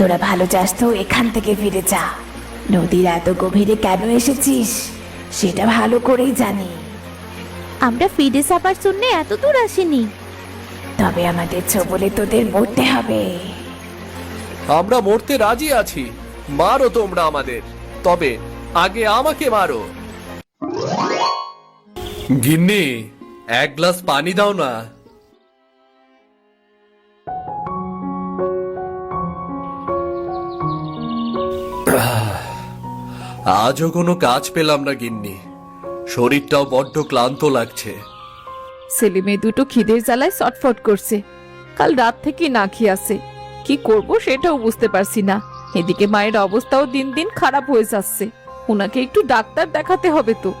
তোরা ভালো চাস তো এখান থেকে ফিরে যা। নদীর এত গভীরে কেন এসেছিস? সেটা ভালো করেই জানি। আমরা ফিরে যাবার জন্য এত দূর আসিনি। তবে আমাদের ছবলে তোদের মরতে হবে। আমরা মরতে রাজি আছি। মারো তোমরা আমাদের। তবে আগে আমাকে মারো। গিন্নি এক গ্লাস পানি দাও না। আজও কোনো কাজ পেলাম না গিন্নি। শরীরটাও বড্ড ক্লান্ত লাগছে। ছেলে মেয়ে দুটো খিদের জ্বালায় ছটফট করছে। কাল রাত থেকে না খেয়ে আছে। কি করব সেটাও বুঝতে পারছি না। এদিকে মায়ের অবস্থাও দিন দিন খারাপ হয়ে যাচ্ছে। ওনাকে একটু ডাক্তার দেখাতে হবে তো।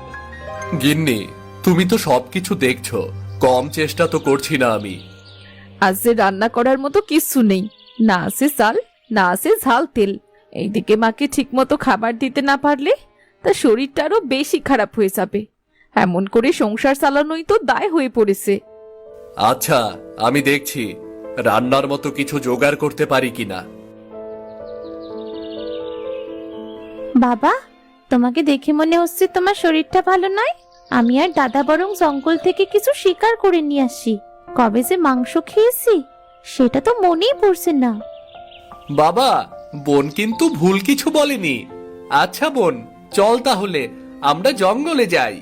গিন্নি তুমি তো সবকিছু দেখছ। কম চেষ্টা তো করছি না আমি। আজ যে রান্না করার মতো কিচ্ছু নেই। না আছে চাল না আছে ঝাল তেল। এইদিকে মাকে ঠিকমতো খাবার দিতে না পারলে তার শরীরটা আরও বেশি খারাপ হয়ে যাবে। এমন করে সংসার চালানোই তো দায় হয়ে পড়েছে। আচ্ছা আমি দেখছি রান্নার মতো কিছু জোগাড় করতে পারি কিনা। বাবা তোমাকে দেখে মনে হচ্ছে তোমার শরীরটা ভালো নয়? আমি আর দাদা বরং জঙ্গল থেকে কিছু শিকার করে নিয়ে আসি। কবে যে মাংস খেয়েছি সেটা তো মনেই পড়ছে না। বাবা বোন কিন্তু ভুল কিছু বলেনি। আচ্ছা বোন চল তাহলে আমরা জঙ্গলে যাই।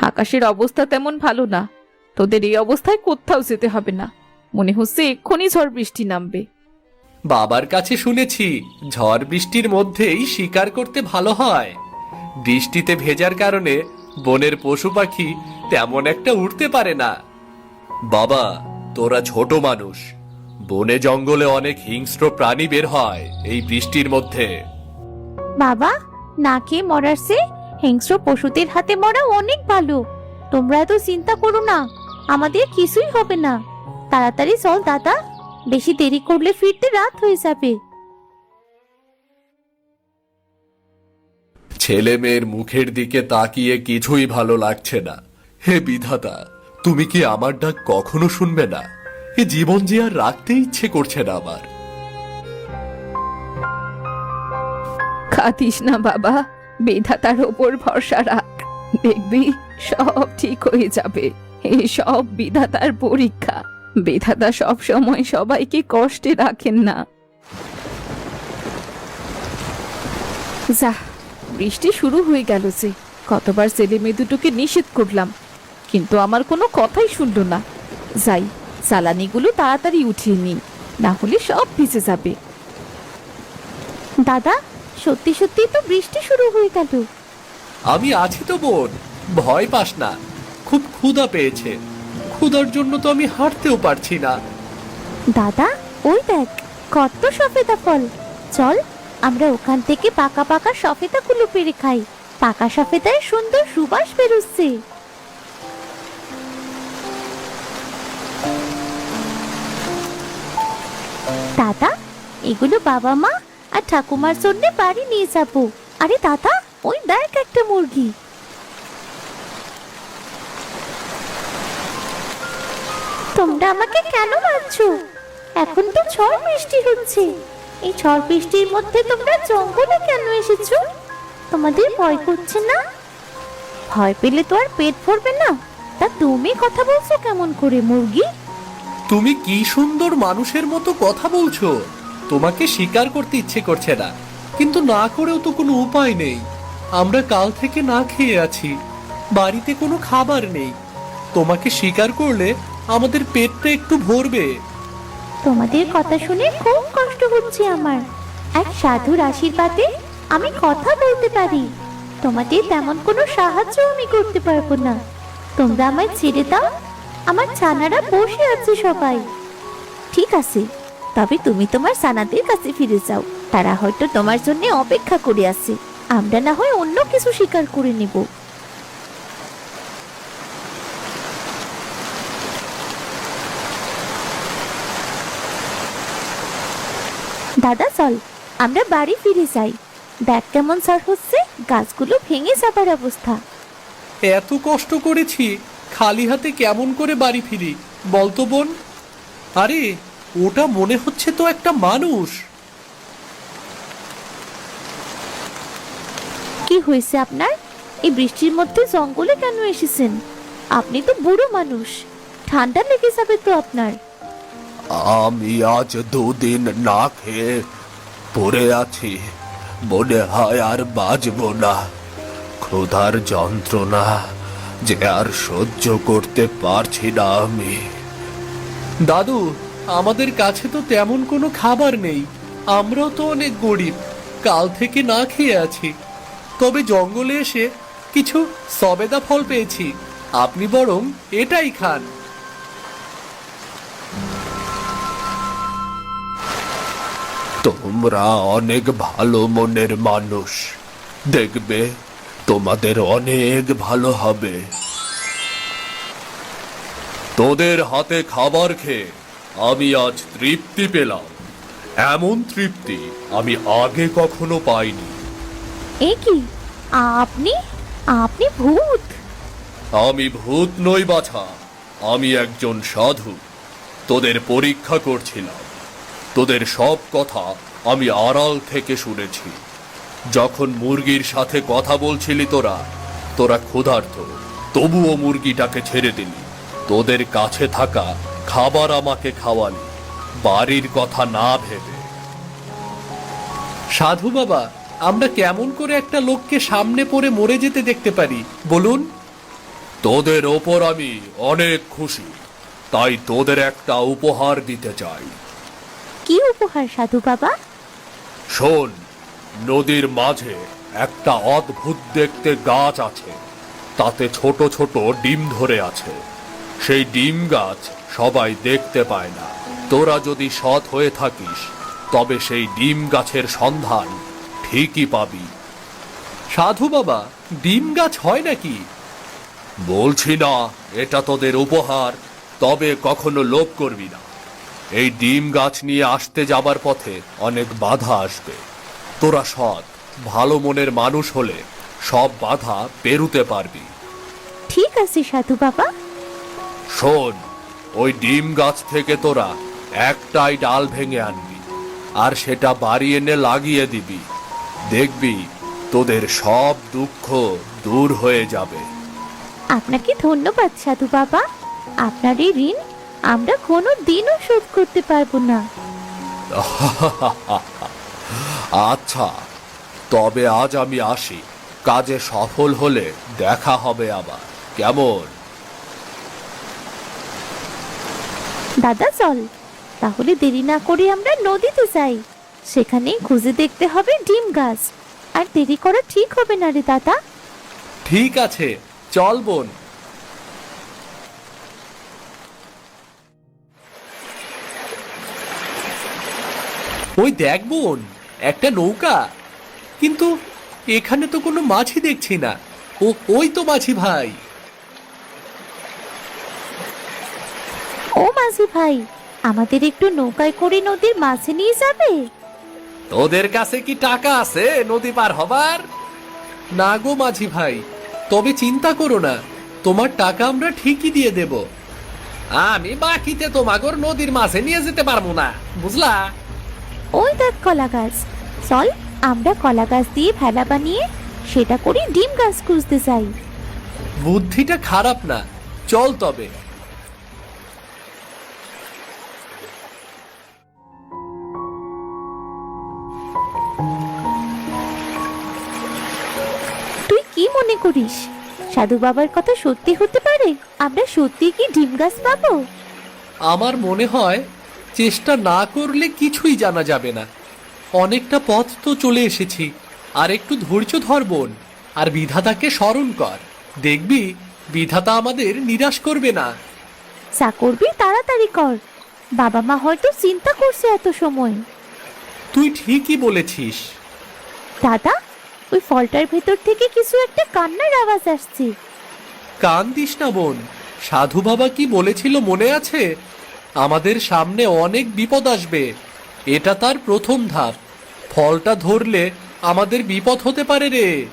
আকাশের অবস্থা তেমন ভালো না। তোদের এই অবস্থায় কোথাও যেতে হবে না। মনে হচ্ছে এক্ষুনি ঝড় বৃষ্টি নামবে। বাবার কাছে শুনেছি ঝড় বৃষ্টির মধ্যেই শিকার করতে ভালো হয়। বৃষ্টিতে ভেজার কারণে বনের পশু পাখি তেমন একটা উঠতে পারে না। বাবা তোরা ছোট মানুষ। বনে জঙ্গলে অনেক হিংস্র প্রাণী বের হয় এই বৃষ্টির মধ্যে। বাবা না খেয়ে মরার চেয়ে হিংস্র পশুদের হাতে মরা অনেক ভালো। তোমরা এত চিন্তা করো না আমাদের কিছুই হবে না। তাড়াতাড়ি চল দাদা বেশি দেরি করলে ফিরতে রাত হয়ে যাবে। ছেলে মেয়ের মুখের দিকে তাকিয়ে কিছুই ভালো লাগছে না। হে বিধাতা তুমি কি আমার ডাক কখনো শুনবে না? এ জীবন যে আর রাখতে ইচ্ছে করছে না আমার। খাতিস না বাবা, বিধাতার ওপর ভরসা রাখ। দেখবি সব ঠিক হয়ে যাবে এই সব বিধাতার পরীক্ষা। বিধাতা সব সময় সবাইকে কষ্টে রাখেন না। যা, বৃষ্টি শুরু হয়ে গেল যে, কতবার ছেলে মেয়ে দুটোকে নিষেধ করলাম, কিন্তু আমার কোনো কথাই শুনল না। যাই জ্বালানিগুলো তাড়াতাড়ি উঠিয়ে নিই না হলে সব ভিজে যাবে। দাদা সত্যি সত্যি তো বৃষ্টি শুরু হয়ে গেল। আমি আছি তো বোন ভয় পাস না খুব ক্ষুধা পেয়েছে। ক্ষুধার জন্য তো আমি হাঁটতেও পারছি না। দাদা ওই দেখ কত সফেদা ফল। চল আমরা ওখান থেকে পাকা পাকা সফেদাগুলো পেরে খাই। পাকা সফেদায় সুন্দর সুবাস বেরোচ্ছে। দাদা এগুলো বাবা মা আর ঠাকুমার জন্য বাড়ি নিয়ে যাব। আরে দাদা ওই দেখ একটা মুরগি। তোমরা আমাকে কেন মারছো? এখন তো ঝড় বৃষ্টি হচ্ছে। এই ঝড় বৃষ্টির মধ্যে তোমরা জঙ্গলে কেন এসেছ? তোমাদের ভয় করছে না? ভয় পেলে তো আর পেট ভরবে না। তা তুমি কথা বলছো কেমন করে, মুরগি? তুমি কি সুন্দর মানুষের মতো কথা বলছো? তোমাকে স্বীকার করতে ইচ্ছে করছে না। কিন্তু না করেও তো কোনো উপায় নেই। আমরা কাল থেকে না খেয়ে আছি। বাড়িতে কোনো খাবার নেই। তোমাকে স্বীকার করলে আমাদের পেটটা একটু ভরবে। তোমাদের কথা শুনে খুব কষ্ট হচ্ছে আমার। এক সাধুর আশীর্বাদে আমি কথা বলতে পারি। তোমাদের তেমন কোনো সাহায্য আমি করতে পারব না। তোমরা আমায় ছেড়ে দাও আমার ছানারা বসে আছে সবাই। ঠিক আছে, তবে তুমি তোমার সানাদের কাছে ফিরে যাও। তারা হয়তো তোমার জন্য অপেক্ষা করে আছে। আমরা না হয় অন্য কিছু স্বীকার করে নেব। দাদা, চল, আমরা বাড়ি ফিরে যাই। দেখ কেমন ঝড় হচ্ছে, গাছগুলো ভেঙে যাবার অবস্থা। এত কষ্ট করেছি খালি হাতে কেমন করে বাড়ি ফিরি? বলতো বোন। আরে ওটা মনে হচ্ছে তো একটা মানুষ। কি হয়েছে আপনার? এই বৃষ্টির মধ্যে জঙ্গলে কেন এসেছেন? আপনি তো বুড়ো মানুষ। ঠান্ডা লেগে যাবে তো আপনার। আমি আজ দুদিন না খেয়ে পড়ে আছি। মনে হয় আর বাঁচব না। ক্ষুধার যন্ত্রণা। যে আর সহ্য করতে পারছি না আমি। দাদু আমাদের কাছে তো তেমন কোনো খাবার নেই। আমরাও তো অনেক গরিব কাল থেকে না খেয়ে আছি। তবে জঙ্গলে এসে কিছু সবেদা ফল পেয়েছি। আপনি বরং এটাই খান। তোমরা অনেক ভালো মনের মানুষ দেখবে? তোমাদের অনেক ভালো হবে। তোদের হাতে খাবার খেয়ে আমি আজ তৃপ্তি পেলাম। এমন তৃপ্তি আমি আগে কখনো পাইনি। এ কি? আপনি? আপনি ভূত। আমি ভূত নই বাছা আমি একজন সাধু। তোদের পরীক্ষা করছিলাম। তোদের সব কথা আমি আড়াল থেকে শুনেছি। যখন মুরগির সাথে কথা বলছিলি তোরা তোরা ক্ষুধার্ত। তবুও মুরগিটাকে ছেড়ে দিলি। তোদের কাছে থাকা খাবার আমাকে খাওয়ালি। বাড়ির কথা না ভেবে। সাধু বাবা আমরা কেমন করে একটা লোককে সামনে পড়ে মরে যেতে দেখতে পারি বলুন? তোদের ওপর আমি অনেক খুশি। তাই তোদের একটা উপহার দিতে চাই। কি উপহার সাধু বাবা? শোন নদীর মাঝে একটা অদ্ভুত দেখতে গাছ আছে। তাতে ছোট ছোট ডিম ধরে আছে। সেই ডিম গাছ সবাই দেখতে পায় না। তোরা যদি সৎ হয়ে থাকিস তবে সেই ডিম গাছের সন্ধান ঠিকই পাবি। সাধু বাবা ডিম গাছ হয় নাকি? বলছি না এটা তোদের উপহার তবে কখনো লোভ করবি না। এই ডিম গাছ নিয়ে আসতে যাবার পথে অনেক বাধা আসবে। তোরা সৎ ভালো মনের মানুষ হলে সব বাধা পেরুতে পারবি। ঠিক আছে সাধু বাবা। শোন ওই ডিম গাছ থেকে তোরা একটাই ডাল ভেঙে আনবি আর সেটা বাড়ি এনে লাগিয়ে দিবি। দেখবি তোদের সব দুঃখ দূর হয়ে যাবে। আপনাকে ধন্যবাদ সাধু বাবা। আপনার এই ঋণ আমরা কোনো দিনও শোধ করতে পারব না। আচ্ছা তবে আজ আমি আসি। কাজে সফল হলে দেখা হবে আবার। কেমন? দাদা চল। তাহলে দেরি না করে আমরা নদীতে যাই। সেখানেই খুঁজে দেখতে হবে ডিম গাছ। আর দেরি করা ঠিক হবে না রে দাদা। ঠিক আছে চল বোন। ওই দেখ বোন একটা নৌকা? কিন্তু এখানে তো কোনো মাছই দেখছি না। ও ওই তো মাছি ভাই। ও মাঝি ভাই আমাদের একটু নৌকায় করে নদীর মাঝে নিয়ে যাবে? তোদের কাছে কি টাকা আছে নদী পার হবার? না গো মাঝি ভাই তবে চিন্তা করো না তোমার টাকা আমরা ঠিকই দিয়ে দেব। আমি বাকিতে তোমাগর নদীর মাঝে নিয়ে যেতে পারব না বুঝলা? ওই দেখ কলা গাছ। চল আমরা কলা গাছ দিয়ে ভেলা বানিয়ে সেটা করে ডিম গাছ খুঁজতে যাই। বুদ্ধিটা খারাপ না। চল তবে। তুই কি মনে করিস? সাধু বাবার কথা সত্যি হতে পারে? আমরা সত্যি কি ডিম গাছ পাবো? আমার মনে হয় চেষ্টা না করলে কিছুই জানা যাবে না। অনেকটা পথ তো চলে এসেছি। আর একটু ধৈর্য ধর বোন আর বিধাতাকে স্মরণ কর। দেখবি বিধাতা আমাদের নিরাশ করবে না। যা করবি তাড়াতাড়ি কর। বাবা মা হয়তো চিন্তা করছে এত সময়। তুই ঠিকই বলেছিস। দাদা ওই ফলটার ভেতর থেকে কিছু একটা কান্নার আওয়াজ আসছে। কান দিস না বোন। সাধু বাবা কি বলেছিল মনে আছে? আমাদের সামনে অনেক বিপদ আসবে। এটা তার প্রথম ধাপ। ফলটা ধরলে আমাদের বিপদ হতে পারে রে।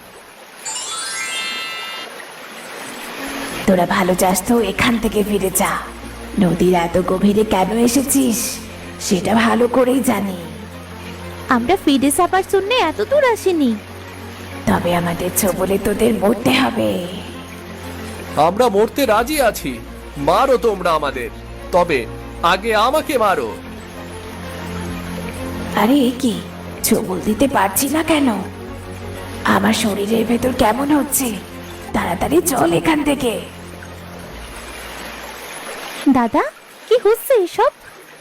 তোরা ভালো চাস তো এখান থেকে ফিরে যা। নদীর এত গভীরে কেন এসেছিস? সেটা ভালো করেই জানি। আমরা ফিরে যাবার জন্য এত দূর আসিনি। তবে আমাদের ছবলে তোদের মরতে হবে। আমরা মরতে রাজি আছি। মারো তোমরা আমাদের। তবে আগে আমাকে মারো। আরে এ কি? ছবল দিতে পারছি না কেন? আমার শরীরের ভেতর কেমন হচ্ছে? তাড়াতাড়ি চল এখান থেকে। দাদা কি হচ্ছে এসব?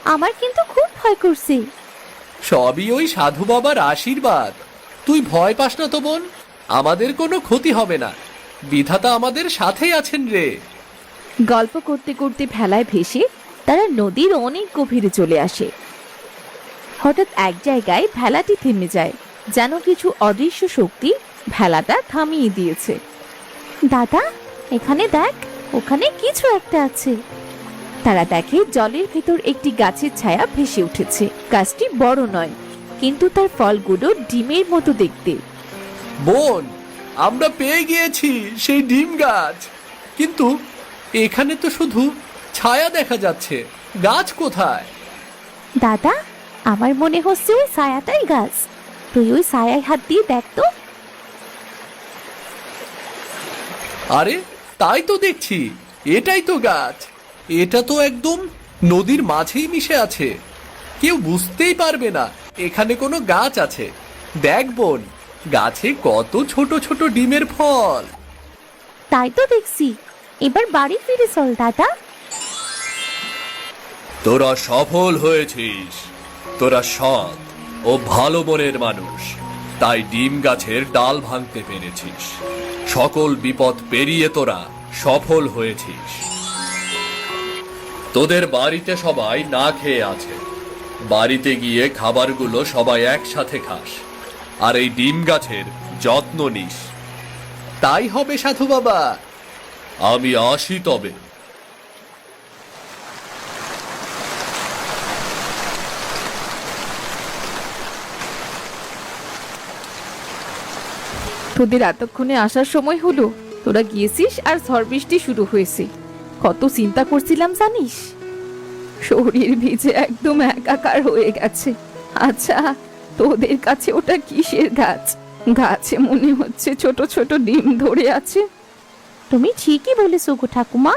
আমার কিন্তু খুব ভয় করছে। সবই ওই সাধু বাবার আশীর্বাদ। তুই ভয় পাস না তো বোন আমাদের কোনো ক্ষতি হবে না। বিধাতা আমাদের সাথেই আছেন রে। গল্প করতে করতে ভেলায় ভেসে তারা নদীর অনেক গভীরে চলে আসে। হঠাৎ এক জায়গায় ভেলাটি থেমে যায়, যেন কিছু অদৃশ্য শক্তি ভেলাটা থামিয়ে দিয়েছে। দাদা, এখানে দেখ, ওখানে কিছু একটা আছে। তারা দেখে জলের ভেতর একটি গাছের ছায়া ভেসে উঠেছে। গাছটি বড় নয়, কিন্তু তার ফলগুলো ডিমের মতো দেখতে। বোন, আমরা পেয়ে গিয়েছি সেই ডিম গাছ। কিন্তু এখানে তো শুধু ছায়া দেখা যাচ্ছে। গাছ কোথায়? দাদা আমার মনে হচ্ছে ওই ছায়াটাই গাছ। তুই ওই ছায়ায় হাত দিয়ে দেখ তো। আরে তাই তো দেখছি। এটাই তো গাছ। এটা তো একদম নদীর মাঝেই মিশে আছে। কেউ বুঝতেই পারবে না এখানে কোনো গাছ আছে। দেখ বোন গাছে কত ছোট ছোট ডিমের ফল। তাই তো দেখছি। এবার বাড়ি ফিরে চল দাদা। তোরা সফল হয়েছিস। তোরা সৎ ও ভালো মনের মানুষ। তাই ডিম গাছের ডাল ভাঙতে পেরেছিস। সকল বিপদ পেরিয়ে তোরা সফল হয়েছিস। তোদের বাড়িতে সবাই না খেয়ে আছে। বাড়িতে গিয়ে খাবারগুলো সবাই একসাথে খাস। আর এই ডিম গাছের যত্ন নিস। তাই হবে সাধু বাবা। আমি আসি তবে। তোদের এতক্ষণে আসার সময় হলো? তোরা গিয়েছিস আর ঝড় বৃষ্টি শুরু হয়েছে। কত চিন্তা করছিলাম জানিস? শরীর ভিজে একদম একাকার হয়ে গেছে। আচ্ছা তোদের কাছে ওটা কিসের গাছ? গাছে মনে হচ্ছে ছোট ছোট ডিম ধরে আছে। তুমি ঠিকই বলেছ গো ঠাকুমা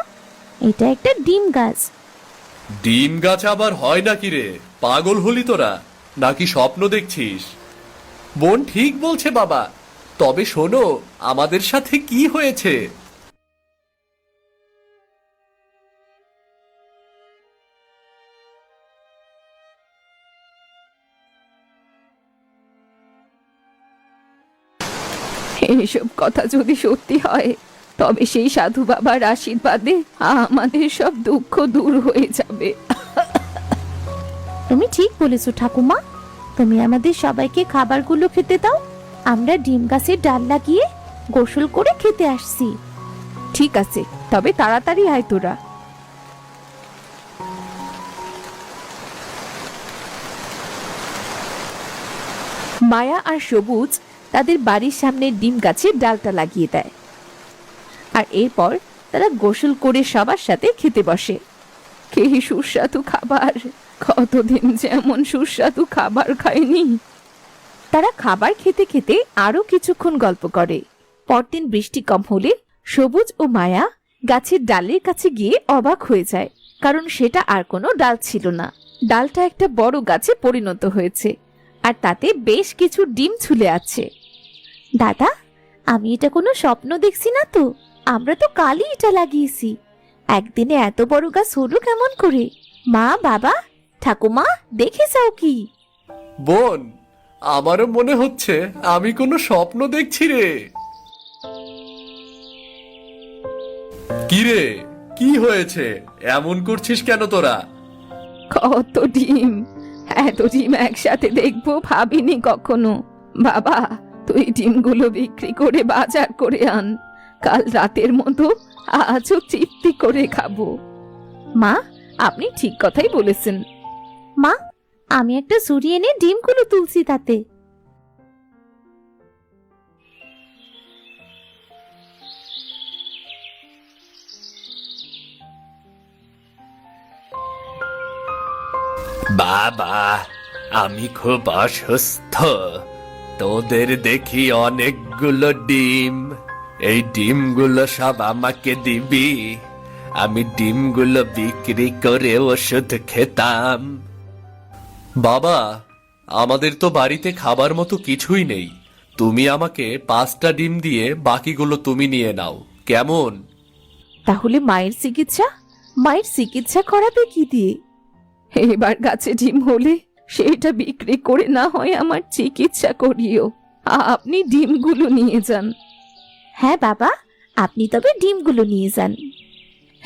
এটা একটা ডিম গাছ। ডিম গাছ আবার হয় নাকি রে? পাগল হলি তোরা নাকি স্বপ্ন দেখছিস? বোন ঠিক বলছে বাবা তবে শোনো আমাদের সাথে কি হয়েছে? এইসব কথা যদি সত্যি হয় তবে সেই সাধু বাবার আশীর্বাদে আমাদের সব দুঃখ দূর হয়ে যাবে। তুমি ঠিক বলেছ ঠাকুমা। তুমি আমাদের সবাইকে খাবারগুলো খেতে দাও আমরা ডিম গাছের ডাল লাগিয়ে গোসল করে খেতে আসছি। ঠিক আছে, তবে তাড়াতাড়ি আয় তোরা। মায়া আর সবুজ তাদের বাড়ির সামনে ডিম গাছের ডালটা লাগিয়ে দেয়। আর এরপর তারা গোসল করে সবার সাথে খেতে বসে। কে সুস্বাদু খাবার, কতদিন যেমন সুস্বাদু খাবার খায়নি তারা খাবার খেতে খেতে আরও কিছুক্ষণ গল্প করে। পরদিন বৃষ্টি কম হলে সবুজ ও মায়া গাছের ডালের কাছে গিয়ে অবাক হয়ে যায়, কারণ সেটা আর কোনো ডাল ছিল না। ডালটা একটা বড় গাছে পরিণত হয়েছে, আর তাতে বেশ কিছু ডিম ঝুলে আছে। দাদা, আমি এটা কোনো স্বপ্ন দেখছি না তো? আমরা তো কালই এটা লাগিয়েছি। একদিনে এত বড় গাছ হলো কেমন করে? মা, বাবা, ঠাকুমা, দেখে যাও কি? বোন আমারও মনে হচ্ছে আমি কোনো স্বপ্ন দেখছি রে। কি রে কি হয়েছে? এমন করছিস কেন তোরা? কত ডিম, এত ডিম একসাথে দেখব ভাবিনি কখনো। বাবা, তুই ডিমগুলো বিক্রি করে বাজার করে আন। কাল রাতের মতো আজও তৃপ্তি করে খাব। মা, আপনি ঠিক কথাই বলেছেন। আমি একটা ঝুড়ি এনে ডিমগুলো তুলছি তাতে। বাবা, আমি খুব অসুস্থ। তোদের দেখি অনেকগুলো ডিম। এই ডিমগুলো সব আমাকে দিবি। আমি ডিমগুলো বিক্রি করে ওষুধ খেতাম। বাবা আমাদের তো বাড়িতে খাবার মতো কিছুই নেই। তুমি আমাকে পাঁচটা ডিম দিয়ে বাকিগুলো তুমি নিয়ে নাও। কেমন? তাহলে মায়ের চিকিৎসা? মায়ের চিকিৎসা করাবে কি দিয়ে? এবার গাছে ডিম হলে সেটা বিক্রি করে না হয় আমার চিকিৎসা করিও। আপনি ডিমগুলো নিয়ে যান। হ্যাঁ বাবা আপনি তবে ডিমগুলো নিয়ে যান।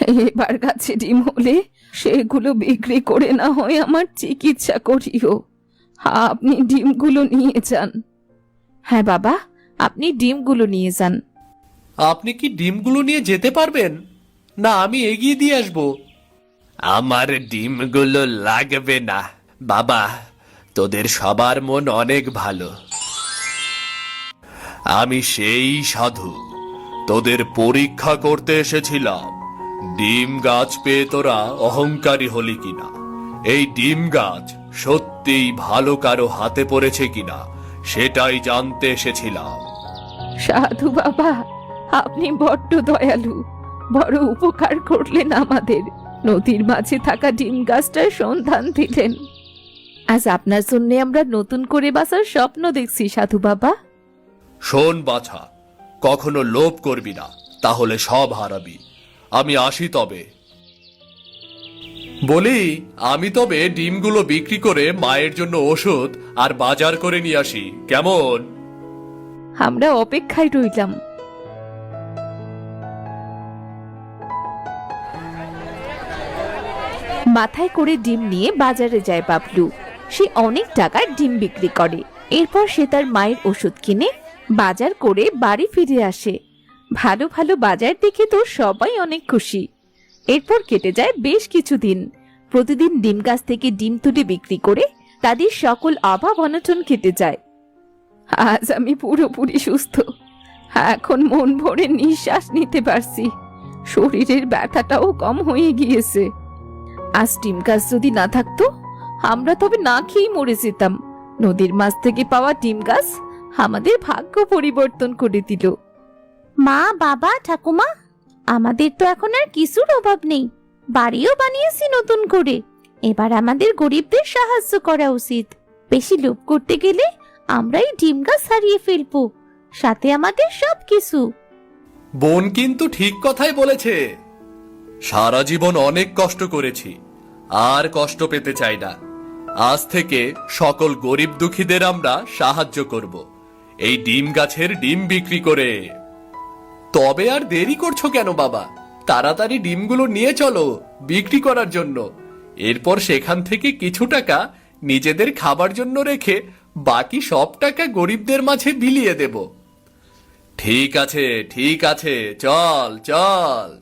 এবার গাছে ডিম হলে সেগুলো বিক্রি করে না হয় আমার চিকিৎসা করিও। আপনি ডিমগুলো নিয়ে যান। হ্যাঁ বাবা আপনি ডিমগুলো নিয়ে যান। আপনি কি ডিমগুলো নিয়ে যেতে পারবেন? না আমি এগিয়ে দিয়ে আসব। আমার ডিমগুলো লাগবে না। বাবা তোদের সবার মন অনেক ভালো। আমি সেই সাধু তোদের পরীক্ষা করতে এসেছিলাম। ডিম গাছ পেয়ে তোরা অহংকারী হলি কিনা? এই ডিম গাছ সত্যিই ভালো কারও হাতে পড়েছে কিনা? সেটাই জানতে এসেছিলাম। সাধু বাবা আপনি বড্ড দয়ালু। বড় উপকার করলেন আমাদের। নদীর মাঝে থাকা ডিম গাছটার সন্ধান দিলেন। আজ আপনার জন্য আমরা নতুন করে বাসার স্বপ্ন দেখছি সাধু বাবা। শোন বাছা কখনো লোভ করবি না তাহলে সব হারাবি। আমি আসি তবে। বলি, আমি তবে ডিমগুলো বিক্রি করে মায়ের জন্য ওষুধ আর বাজার করে নিয়ে আসি। কেমন? আমরা অপেক্ষায় রইলাম। মাথায় করে ডিম নিয়ে বাজারে যায় বাবলু। সে অনেক টাকার ডিম বিক্রি করে। এরপর সে তার মায়ের ওষুধ কিনে বাজার করে বাড়ি ফিরে আসে। ভালো ভালো বাজার দেখে তো সবাই অনেক খুশি। এরপর কেটে যায় বেশ কিছুদিন। প্রতিদিন ডিম গাছ থেকে ডিম তুলে বিক্রি করে তাদের সকল অভাব অনটন কেটে যায়। আজ আমি পুরোপুরি সুস্থ। এখন মন ভরে নিঃশ্বাস নিতে পারছি। শরীরের ব্যথাটাও কম হয়ে গিয়েছে। আজ ডিম গাছ যদি না থাকতো, আমরা তবে না খেয়েই মরে যেতাম। নদীর মাছ থেকে পাওয়া ডিম গাছ আমাদের ভাগ্য পরিবর্তন করে দিল। মা, বাবা, ঠাকুমা, আমাদের তো এখন আর কিছুর অভাব নেই। বাড়িও বানিয়েছি নতুন করে। এবার আমাদের গরিবদের সাহায্য করা উচিত। বেশি লোভ করতে গেলে আমরাই ডিম গাছ হারিয়ে ফেলব। সাথে আমাদের সব কিছু বোন কিন্তু ঠিক কথাই বলেছে। সারা জীবন অনেক কষ্ট করেছি। আর কষ্ট পেতে চাই না। আজ থেকে সকল গরিব দুঃখীদের আমরা সাহায্য করব। এই ডিম গাছের ডিম বিক্রি করে। তবে আর দেরি করছ কেন, বাবা? তাড়াতাড়ি ডিমগুলো নিয়ে চলো বিক্রি করার জন্য। এরপর সেখান থেকে কিছু টাকা নিজেদের খাবার জন্য রেখে বাকি সব টাকা গরিবদের মাঝে বিলিয়ে দেব। ঠিক আছে ঠিক আছে, চল চল।